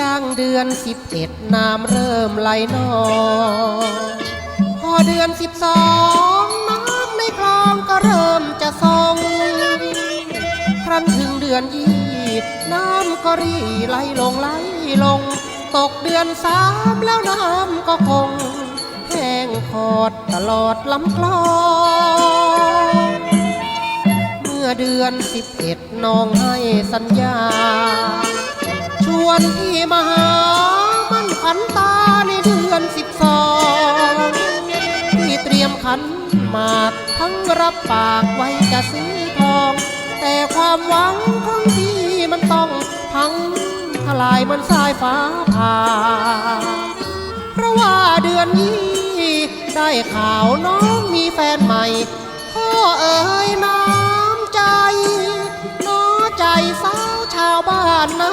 ย่างเดือนสิบเอ็ดน้ำเริ่มไหลนองพอเดือนสิบสองน้ำในคลองก็เริ่มจะทรงครั้นถึงเดือนยี่น้ำก็รีไหลลงไหลลง ตกเดือนสามแล้วน้ำก็คงแห้งขอดตลอดลำคลองเมื่อเดือนสิบเอ็ดน้องให้สัญญา นพี่มหา มันขันตาในเดือนสิบสองพี่เตรียมขันหมากทั้งรับปากไว้จะซื้อทอง แต่ความหวังของพี่มันต้องพังทลายมันสายฟ้าผ่าเพราะว่าเดือนนี้ ได้ข่าวน้องมีแฟนใหม่พ่อเอ๋ยน้ำใจน้อใจสาวชาวบ้านนา